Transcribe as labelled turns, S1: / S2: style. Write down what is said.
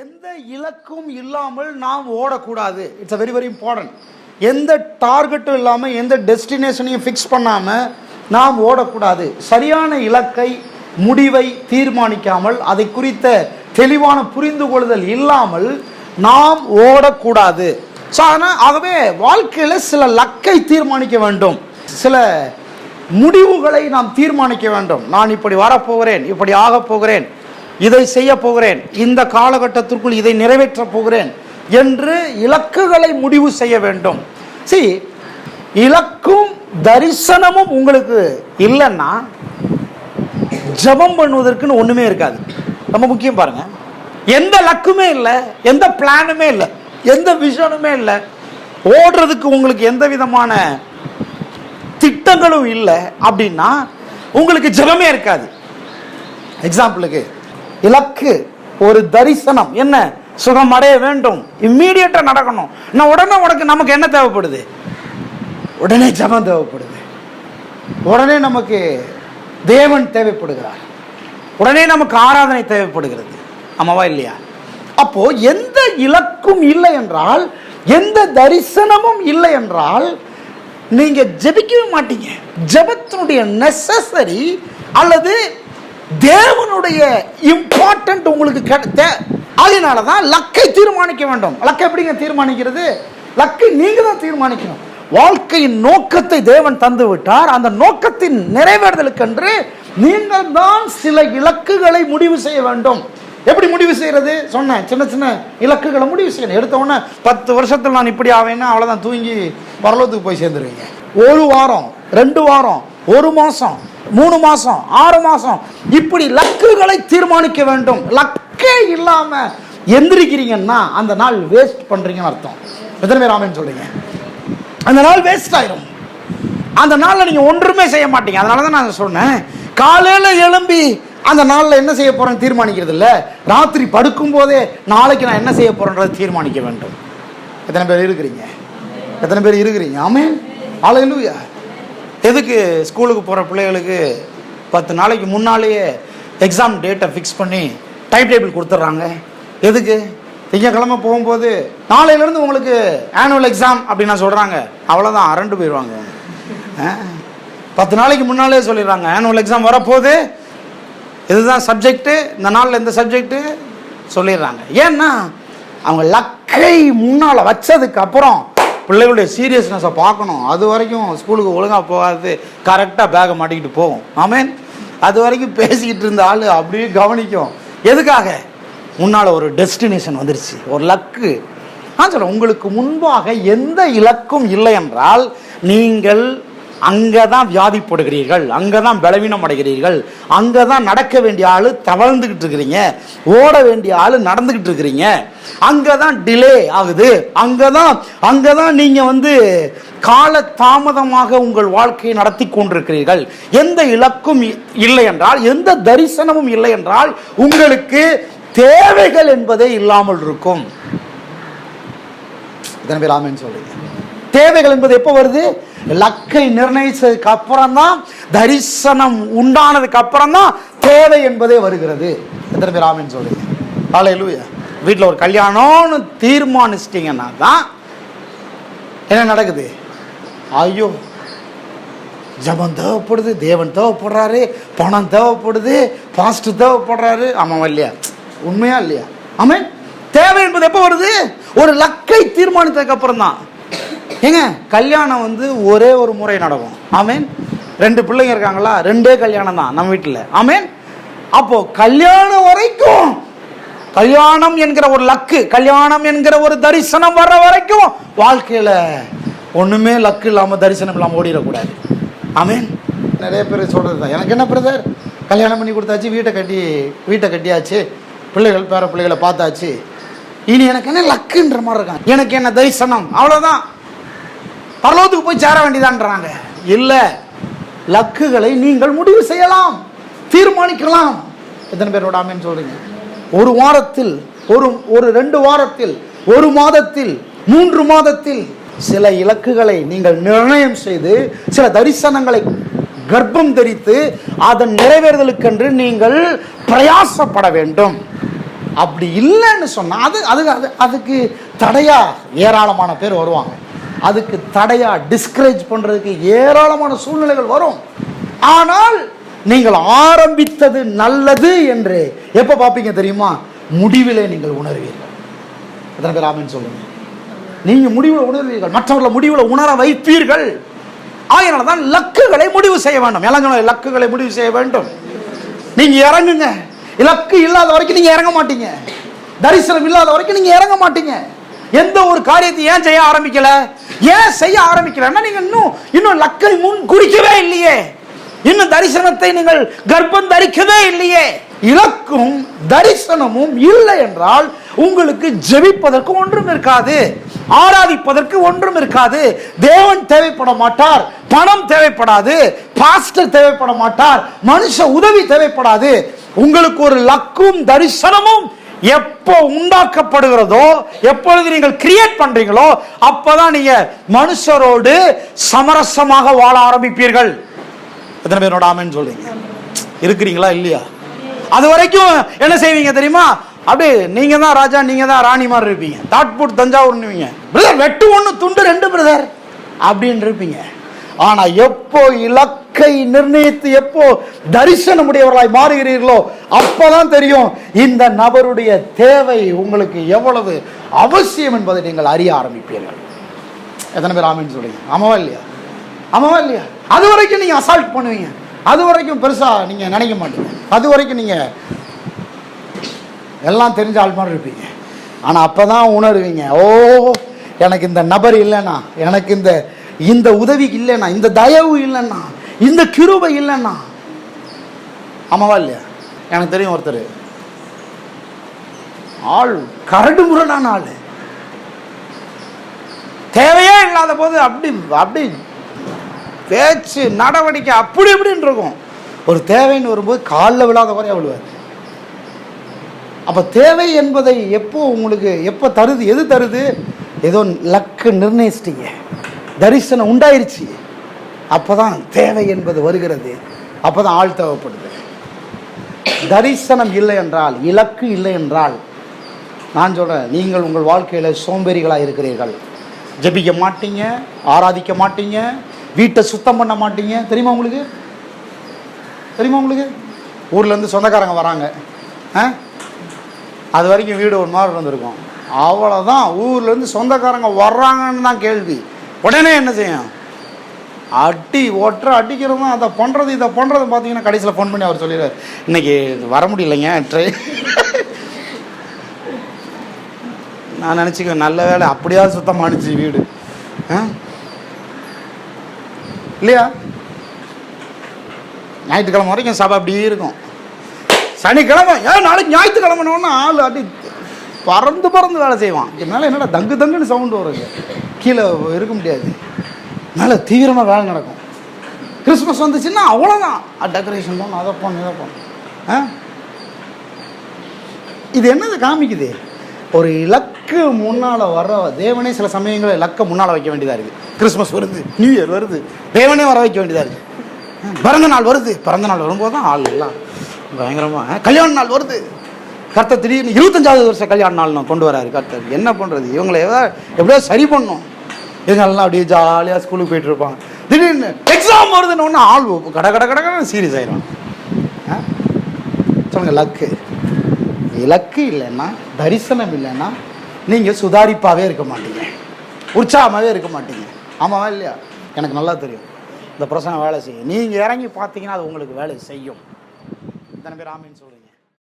S1: எந்த இலக்கும் இல்லாமல் நாம் ஓடக்கூடாது. It's a very very important எந்த டார்கெட்டும் இல்லாமல் எந்த டெஸ்டினேஷனையும் ஃபிக்ஸ் பண்ணாமல் நாம் ஓடக்கூடாது. சரியான இலக்கை முடிவை தீர்மானிக்காமல் அதை குறித்த தெளிவான புரிந்து கொள்ளுதல் இல்லாமல் நாம் ஓடக்கூடாது. ஸோ ஆனால் ஆகவே வாழ்க்கையில் சில லக்கை தீர்மானிக்க வேண்டும். சில முடிவுகளை நாம் தீர்மானிக்க வேண்டும். நான் இப்படி வரப்போகிறேன் இப்படி ஆகப் போகிறேன் இதை செய்ய போகிறேன். இந்த காலகட்டத்திற்குள் இதை நிறைவேற்றப் போகிறேன் என்று இலக்குகளை முடிவு செய்ய வேண்டும். சி இலக்கும் தரிசனமும் உங்களுக்கு இல்லைன்னா ஜபம் பண்ணுவதற்குன்னு ஒன்றுமே இருக்காது. ரொம்ப முக்கியம் பாருங்க. எந்த லக்குமே இல்லை எந்த பிளானுமே இல்லை எந்த விஷனுமே இல்லை. ஓடுறதுக்கு உங்களுக்கு எந்த விதமான திட்டங்களும் இல்லை அப்படின்னா உங்களுக்கு ஜபமே இருக்காது. எக்ஸாம்பிளுக்கு இலக்கு ஒரு தரிசனம். என்ன? சுகம் அடைய வேண்டும். இம்மீடியட்டா நடக்கணும். நான் உடனே உனக்கு நமக்கு என்ன தேவைப்படுது? உடனே ஜபம் தேவைப்படுது. உடனே நமக்கு தேவன் தேவைப்படுகிறார். உடனே நமக்கு ஆராதனை தேவைப்படுகிறது. ஆமாவா இல்லையா? அப்போ எந்த இலக்கும் இல்லை என்றால் எந்த தரிசனமும் இல்லை என்றால் நீங்க ஜெபிக்கவே மாட்டீங்க. ஜெபத்தினுடைய நெசசரி அல்லது அதனுடைய இம்பார்ட்டன்ட் உங்களுக்கு கிடைத்த அதனால தான் லக்கை தீர்மானிக்க வேண்டும். லக்கை எப்படிங்க தீர்மானிக்கிறது? லக்கை நீங்கள் தான் தீர்மானிக்கணும். வாழ்க்கையின் நோக்கத்தை தேவன் தந்து விட்டார். அந்த நோக்கத்தின் நிறைவேறுதலுக்கென்று நீங்கள் தான் சில இலக்குகளை முடிவு செய்ய வேண்டும். எப்படி முடிவு செய்யறது? சொன்னேன் சின்ன சின்ன இலக்குகளை முடிவு செய்யணும். எடுத்த உடனே பத்து வருஷத்தில் நான் இப்படி ஆவேன்னா அவ்வளோதான் தூங்கி பரலோத்துக்கு போய் சேர்ந்துருவீங்க. ஒரு வாரம் ரெண்டு வாரம் ஒரு மாதம் மூணு மாசம் ஆறு மாசம். இப்படி லக்குகளை தீர்மானிக்க வேண்டும். லக்கே இல்லாம எந்திரிக்கிறீங்கன்னா அந்த நாள் வேஸ்ட் பண்றீங்கன்னு அர்த்தம். எத்தனை பேர் ஆமேன்னு சொல்றீங்க? அந்த நாள் வேஸ்ட் ஆயிரும். அந்த நாளில் நீங்கள் ஒன்றுமே செய்ய மாட்டீங்க. அதனால தான் நான் சொன்னேன். காலையில் எழும்பி அந்த நாளில் என்ன செய்ய போகிறேன்னு தீர்மானிக்கிறது இல்லை. ராத்திரி படுக்கும் போதே நாளைக்கு நான் என்ன செய்ய போறேன்றதை தீர்மானிக்க வேண்டும். எத்தனை பேர் இருக்கிறீங்க? எத்தனை பேர் இருக்கிறீங்க? ஆமே ஆலையிலூயா எதுக்கு ஸ்கூலுக்கு போகிற பிள்ளைகளுக்கு பத்து நாளைக்கு முன்னாலேயே எக்ஸாம் டேட்டை ஃபிக்ஸ் பண்ணி டைம் டேபிள் கொடுத்துட்றாங்க? எதுக்கு? திங்கக்கிழமை போகும்போது நாளையிலேருந்து உங்களுக்கு ஆனுவல் எக்ஸாம் அப்படின்னு சொல்கிறாங்க அவ்வளோதான் அரண்டு போயிடுவாங்க. பத்து நாளைக்கு முன்னாலே சொல்லிடுறாங்க. ஆனுவல் எக்ஸாம் வரப்போகுது. இதுதான் சப்ஜெக்ட்டு இந்த நாளில் இந்த சப்ஜெக்ட்டு சொல்லிடுறாங்க. ஏன்னா அவங்க லக்கை முன்னால் வச்சதுக்கு அப்புறம் பிள்ளைகளுடைய சீரியஸ்னஸை பார்க்கணும். அது வரைக்கும் ஸ்கூலுக்கு ஒழுங்காக போகாது கரெக்டாக பேகை மாட்டிக்கிட்டு போகும். ஆமேன் அது வரைக்கும் பேசிக்கிட்டு இருந்த ஆள் அப்படியே கவனிக்கும். எதுக்காக? முன்னால் ஒரு டெஸ்டினேஷன் வந்துருச்சு. ஒரு லக்கு நான் சொல்கிறேன் உங்களுக்கு முன்பாக எந்த இலக்கும் இல்லை என்றால் நீங்கள் அங்கே தான் வியாதிப்படுகிறீர்கள் அங்கே தான் பலவீனம் அடைகிறீர்கள் அங்கே தான் நடக்க வேண்டிய ஆள் தவழ்ந்துக்கிட்டு இருக்கிறீங்க ஓட வேண்டிய ஆள் நடந்துக்கிட்டு இருக்கிறீங்க. அங்கே தான் டிலே ஆகுது. அங்கே தான் அங்கே தான் நீங்கள் வந்து கால தாமதமாக உங்கள் வாழ்க்கையை நடத்தி கொண்டிருக்கிறீர்கள். எந்த இலக்கும் இ- இல்லை என்றால் எந்த தரிசனமும் இல்லை என்றால் உங்களுக்கு தேவைகள் என்பதே இல்லாமல் இருக்கும். இத்தனை பேர் ஆமேன்னு சொல்றீங்க. தேவைகள் என்பது எப்போ வருது? லக்கை நிர்ணயித்ததுக்கு அப்புறம் தான் தரிசனம் உண்டானதுக்கு அப்புறம் தான் தேவை என்பதே வருகிறது. எத்தனை பேர் ஆமேன்னு காலையில் காலையிலூயா வீட்டில் ஒரு கல்யாணம்னு தீர்மானிச்சிட்டிங்கன்னா தான் என்ன நடக்குது? ஐயோ ஜபம் தேவைப்படுது தேவன் தேவைப்படுறாரு பணம் தேவைப்படுது பாஸ்ட் தேவைப்படுறாரு. ஆமாம் இல்லையா? உண்மையா இல்லையா? ஆமாம் தேவை என்பது எப்போ வருது? ஒரு லக்கை தீர்மானித்ததுக்கு அப்புறம் தான் ஏங்க கல்யாணம் வந்து ஒரே ஒரு முறை நடக்கும். ஆமேன். ரெண்டு பிள்ளைங்க இருக்காங்களா? ரெண்டே கல்யாணம் தான் நம்ம வீட்டில். ஆமேன். அப்போ கல்யாணம் வரைக்கும் கல்யாணம் என்கிற ஒரு லக்கு கல்யாணம் என்கிற ஒரு தரிசனம் வர்ற வரைக்கும் வாழ்க்கையில் ஒன்றுமே லக்கு இல்லாமல் தரிசனம் இல்லாமல் ஓடிடக்கூடாது. ஆமேன். நிறைய பேர் சொல்கிறது தான். எனக்கு என்ன பிரதர்? கல்யாணம் பண்ணி கொடுத்தாச்சு வீட்டை கட்டி வீட்டை கட்டியாச்சு பிள்ளைகள் பேர பிள்ளைகளை பார்த்தாச்சு. இனி எனக்கு என்ன லக்குன்ற மாதிரி இருக்கான் எனக்கு என்ன தரிசனம்? அவ்வளோதான் பரலோகத்துக்கு போய் சேர வேண்டியதான்றாங்க. இல்லை லக்குகளை நீங்கள் முடிவு செய்யலாம் தீர்மானிக்கலாம். எத்தனை பேரோட ஆமேன்னு சொல்கிறீங்க ஒரு வாரத்தில் ஒரு ஒரு ரெண்டு வாரத்தில் ஒரு மாதத்தில் மூன்று மாதத்தில் சில இலக்குகளை நீங்கள் நிர்ணயம் செய்து சில தரிசனங்களை கர்ப்பம் தரித்து அதன் நிறைவேறுதலுக்கென்று நீங்கள் பிரயாசப்பட வேண்டும். அப்படி இல்லைன்னு சொன்னால் அது அது அது அதுக்கு தடையா ஏராளமான பேர் வருவாங்க. அதுக்கு தடையாக டிஸ்கரேஜ் பண்ணுறதுக்கு ஏராளமான சூழ்நிலைகள் வரும். ஆனால் நீங்கள் ஆரம்பித்தது நல்லது என்று எப்போ பார்ப்பீங்க தெரியுமா? முடிவிலே நீங்கள் உணர்வீர்கள். எத்தனை பேர் ஆமென்னு சொல்லுங்க. முடிவில் உணர்வீர்கள். மற்றவர்களை முடிவில் உணர வைப்பீர்கள். ஆகையினால தான் லக்குகளை முடிவு செய்ய வேண்டும். இளங்கலை லக்குகளை முடிவு செய்ய வேண்டும். நீங்கள் இறங்குங்க. இலக்கு இல்லாத வரைக்கும் நீங்கள் இறங்க மாட்டீங்க. தரிசனம் இல்லாத வரைக்கும் நீங்கள் இறங்க மாட்டீங்க. எந்த ஒரு காரியத்தை ஏன் செய்ய ஆரம்பிக்கல? ஏன் செய்ய ஆரம்பிக்கலன்னா நீங்க இன்னும் இன்னும் லக்கை முன் குறிக்கவே இல்லையே. இன்னும் தரிசனத்தை நீங்கள் கர்ப்பம் தரிக்கவே இல்லையே. இலக்கும் தரிசனமும் இல்லை என்றால் உங்களுக்கு ஜெபிப்பதற்கு ஒன்றும் இருக்காது. ஆராதிப்பதற்கு ஒன்றும் இருக்காது. தேவன் தேவைப்பட மாட்டார். பணம் தேவைப்படாது. பாஸ்டர் தேவைப்பட மாட்டார். மனுஷ உதவி தேவைப்படாது. உங்களுக்கு ஒரு லக்கும் தரிசனமும் எப்போ உண்டாக்கப்படுகிறதோ எப்பொழுது நீங்கள் கிரியேட் பண்றீங்களோ அப்பதான் நீங்க மனுஷரோடு சமரசமாக வாழ ஆரம்பிப்பீர்கள். எத்தனை பேரோட ஆமென்னு சொல்றீங்க? இருக்கிறீங்களா இல்லையா? அது வரைக்கும் என்ன செய்வீங்க தெரியுமா? அப்படியே நீங்க தான் ராஜா நீங்க தான் ராணி மாதிரி இருப்பீங்க. தாட்பூட் தஞ்சாவூர்னுவீங்க பிரதர் வெட்டு ஒன்று துண்டு ரெண்டு பிரதர் அப்படின்னு இருப்பீங்க. ஆனா எப்போ இலக்கு நிர்ணயித்து எப்போ தரிசனமுடையவர்களாய் மாறுகிறீர்களோ அப்பதான் தெரியும் இந்த நபருடைய தேவை உங்களுக்கு எவ்வளவு அவசியம் என்பதை நீங்கள் அறிய ஆரம்பிப்பீர்கள். எத்தனை பேர் ஆமின்னு சொல்லுங்க ஆமாவா இல்லையா? ஆமாவா இல்லையா? அது வரைக்கும் நீங்க அசால்ட் பண்ணுவீங்க. அது வரைக்கும் பெருசா நீங்க நினைக்க மாட்டீங்க. அது வரைக்கும் நீங்க எல்லாம் தெரிஞ்ச ஆள் மாதிரி இருப்பீங்க. ஆனா அப்பதான் உணருவீங்க ஓ எனக்கு இந்த நபர் இல்லைன்னா எனக்கு இந்த இந்த உதவி இல்லைன்னா இந்த தயவு இல்லைன்னா இந்த கிருபை இல்லைன்னா ஆமாவா இல்லையா? எனக்கு தெரியும் ஒருத்தர். ஆள் கரடு முரடான ஆள். தேவையே இல்லாத போது அப்படி அப்படி பேச்சு நடவடிக்கை அப்படி இப்படின்னு இருக்கும். ஒரு தேவைன்னு வரும்போது காலில் விழாத குறையா விழுவார் அப்போ தேவை என்பதை எப்போ உங்களுக்கு எப்போ தருது எது தருது? ஏதோ லக்கு நிர்ணயிச்சிட்டீங்க. தரிசனம் உண்டாயிருச்சு. அப்பதான் தேவை என்பது வருகிறது. அப்போ தான் ஆள் தேவைப்படுது. தரிசனம் இல்லை என்றால் இலக்கு இல்லை என்றால் நான் சொல்கிறேன் நீங்கள் உங்கள் வாழ்க்கையில் சோம்பேறிகளாக இருக்கிறீர்கள். ஜெபிக்க மாட்டீங்க ஆராதிக்க மாட்டீங்க வீட்டை சுத்தம் பண்ண மாட்டீங்க. தெரியுமா உங்களுக்கு? தெரியுமா உங்களுக்கு? ஊர்லேருந்து சொந்தக்காரங்க வராங்க. ஆ? அது வரைக்கும் வீடு ஒரு மாதிரி இருந்திருக்கும். அவ்வளோதான் ஊர்லேருந்து சொந்தக்காரங்க வர்றாங்கன்னு தான் கேள்வி. உடனே என்ன செய்யும்? அடி ஓட்டுற அடிக்கிறதும் அதை பண்ணுறது இதை பண்ணுறது பார்த்தீங்கன்னா கடைசியில் ஃபோன் பண்ணி அவர் சொல்லிடுவார். இன்னைக்கு வர முடியலைங்க ட்ரை நான் நினச்சிக்குவேன் நல்ல வேலை அப்படியாவது சுத்தமாக வீடு. இல்லையா? ஞாயிற்றுக்கிழமை வரைக்கும் சபை அப்படியே இருக்கும். சனிக்கிழமை ஏன் நாளைக்கு ஞாயிற்றுக்கிழமைனோன்னா ஆள் அடி பறந்து பறந்து வேலை செய்வான். என்னால் என்னடா தங்கு தங்குன்னு சவுண்டு வருங்க. கீழே இருக்க முடியாது. நல்ல தீவிரமாக வேலை நடக்கும். கிறிஸ்மஸ் வந்துச்சுன்னா அவ்வளோதான் டெக்கரேஷன் பண்ணணும் அதை பண்ணணும் இதை பண்ணணும் ஆ? இது என்னது காமிக்குது? ஒரு இலக்கு முன்னால் வர தேவனே சில சமயங்களில் இலக்கை முன்னால் வைக்க வேண்டியதாக இருக்குது கிறிஸ்மஸ் வருது நியூ இயர் வருது தேவனே வர வைக்க வேண்டியதாக இருக்குது பிறந்த நாள் வருது பிறந்த நாள் வரும்போது தான் ஆள் எல்லாம் பயங்கரமாக கல்யாண நாள் வருது. கர்த்த திடீர்னு இருபத்தஞ்சாவது வருஷம் கல்யாண நாள் நான் கொண்டு வராரு கர்த்தர். என்ன பண்ணுறது இவங்களை எதாவது எப்படியோ சரி பண்ணும் இவங்கெல்லாம் அப்படியே ஜாலியாக ஸ்கூலுக்கு போயிட்டு இருப்பாங்க திடீர்னு எக்ஸாம் வருதுன்னு ஒன்று ஆள் கட கட கட கட சீரியஸ் ஆயிரும். ஆ? சொல்லுங்க லக்கு இலக்கு இல்லைன்னா தரிசனம் இல்லைன்னா நீங்கள் சுதாரிப்பாகவே இருக்க மாட்டீங்க. உற்சாகமாகவே இருக்க மாட்டீங்க. ஆமாவா இல்லையா? எனக்கு நல்லா தெரியும். இந்த பிரசனை வேலை செய்யும். நீங்கள் இறங்கி பார்த்தீங்கன்னா அது உங்களுக்கு வேலை செய்யும். இத்தனை பேர் ஆமின்னு சொல்கிறீங்க